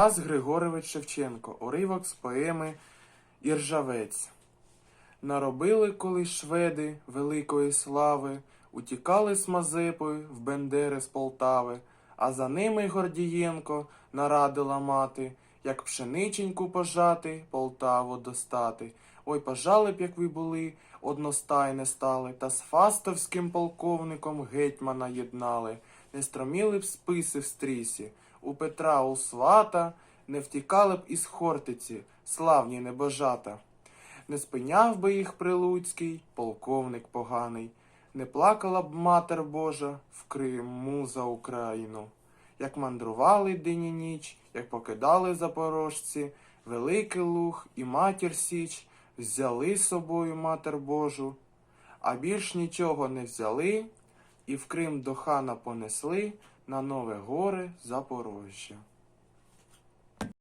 Тарас Григорович Шевченко, уривок з поеми Іржавець. Наробили колись шведи великої слави, утікали з Мазепою в Бендери з Полтави, а за ними Гордієнко нарадила мати, як пшениченьку пожати, Полтаву достати. Ой, пожали б, як ви були, одностайне стали, та з фастовським полковником гетьмана єднали, не строміли б списи в стрісі, у Петра у свата, не втікали б із Хортиці, славні небожата. Не спиняв би їх Прилуцький, полковник поганий, не плакала б матер Божа в Криму за Україну. Як мандрували день і ніч, як покидали запорожці, Великий Луг і матір Січ, взяли з собою матер Божу, а більш нічого не взяли, і в Крим до хана понесли на нове горе Запорожжя.